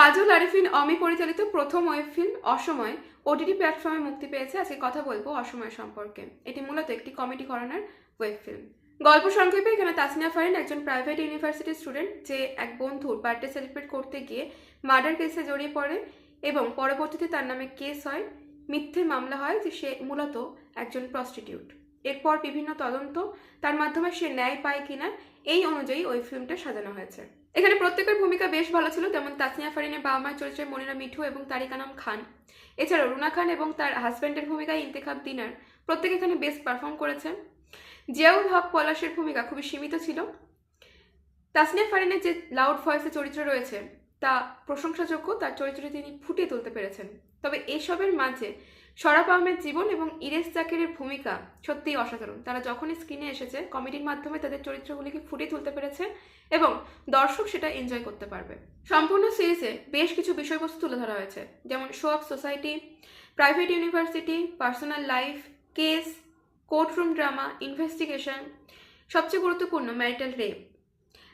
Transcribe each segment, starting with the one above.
কাজল আরিফিন অমি পরিচালিত প্রথম web film অসময় ওটিটি প্ল্যাটফর্মে মুক্তি পেয়েছে। আজকে কথা বলব অসময় সম্পর্কে। এটি মূলত একটি কমেডি ঘরানার ওয়েব ফিল্ম। গল্প সংক্ষেপে এখানে তাসনিয়া ফারিন একজন প্রাইভেট ইউনিভার্সিটির স্টুডেন্ট যে এক বন্ধুর বার্থডে সেলিব্রেট করতে গিয়ে মার্ডার কেসে জড়িয়ে পড়ে এবং পরবর্তীতে তার নামে কেস হয়, মিথ্যে মামলা হয় যে সে মূলত একজন প্রস্টিটিউট। এরপর বিভিন্ন তদন্ত তার মাধ্যমে সে ন্যায় পায় কিনা, এই অনুযায়ী ওই ফিল্মটা সাজানো হয়েছে। এখানে প্রত্যেকের ভূমিকা বেশ ভালো ছিল, যেমন তাসনিয়া ফারিনের বাবা মায়ের চরিত্রে মনিরা মিঠু এবং তারিকানাম খান। এছাড়াও রুনা খান এবং তার হাজব্যান্ডের ভূমিকায় ইন্তেখাব দিনার প্রত্যেকে এখানে বেস্ট পারফর্ম করেছেন। জিয়াউল হক পলাশের ভূমিকা খুবই সীমিত ছিল। তাসনিয়া ফারিনের যে লাউড ভয়েসে চরিত্র রয়েছে তা প্রশংসাযোগ্য, তার চরিত্রটি তিনি ফুটিয়ে তুলতে পেরেছেন। তবে এসবের মাঝে শরাফ আহমেদ জীবন এবং ইরেশ জাকিরের ভূমিকা সত্যিই অসাধারণ। তারা যখনই স্ক্রিনে এসেছে কমেডির মাধ্যমে তাদের চরিত্রগুলিকে ফুটিয়ে তুলতে পেরেছে এবং দর্শক সেটা এনজয় করতে পারবে। সম্পূর্ণ সিরিজে বেশ কিছু বিষয়বস্তু তুলে ধরা হয়েছে, যেমন show of society private university personal life case courtroom drama investigation সবচেয়ে গুরুত্বপূর্ণ ম্যারিটাল রেপ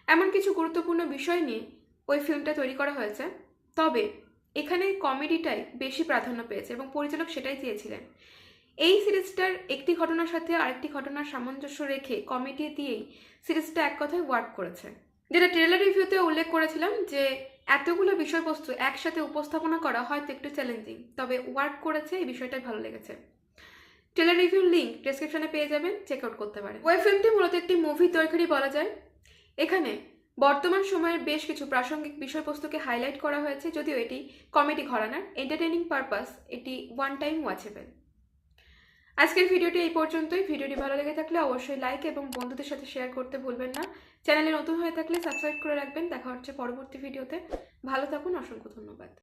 এমন কিছু গুরুত্বপূর্ণ বিষয় নিয়ে ওই ফিল্মটা তৈরি করা হয়েছে। তবে এখানে কমেডিটাই বেশি প্রাধান্য পেয়েছে এবং পরিচালক সেটাই চেয়েছিলেন। এই সিরিজটার একটি ঘটনার সাথে আরেকটি ঘটনার সামঞ্জস্য রেখে কমেডি দিয়েই সিরিজটা এক কথায় ওয়ার্ক করেছে। যেটা ট্রেলার রিভিউতে উল্লেখ করেছিলাম যে, এতগুলো বিষয়বস্তু একসাথে উপস্থাপনা করা হয়তো একটু চ্যালেঞ্জিং তবে ওয়ার্ক করেছে, এই বিষয়টাই ভালো লেগেছে। ট্রেলার রিভিউর লিঙ্ক ডেসক্রিপশনে পেয়ে যাবেন চেক আউট করতে পারেন। ওয়েব ফিল্মটি মূলত একটি মুভি তৈরি বলা যায়। এখানে বর্তমান সময়ের বেশ কিছু প্রাসঙ্গিক বিষয়বস্তুকে হাইলাইট করা হয়েছে যদিও এটি কমেডি ঘরানার এন্টারটেনিং পারপাস এটি ওয়ান টাইম ওয়াচেবেল আজকের ভিডিওটি এই পর্যন্তই। ভিডিওটি ভালো লেগে থাকলে অবশ্যই লাইক এবং বন্ধুদের সাথে শেয়ার করতে ভুলবেন না। চ্যানেলে নতুন হয়ে থাকলে সাবস্ক্রাইব করে রাখবেন। দেখা হচ্ছে পরবর্তী ভিডিওতে। ভালো থাকুন, অসংখ্য ধন্যবাদ।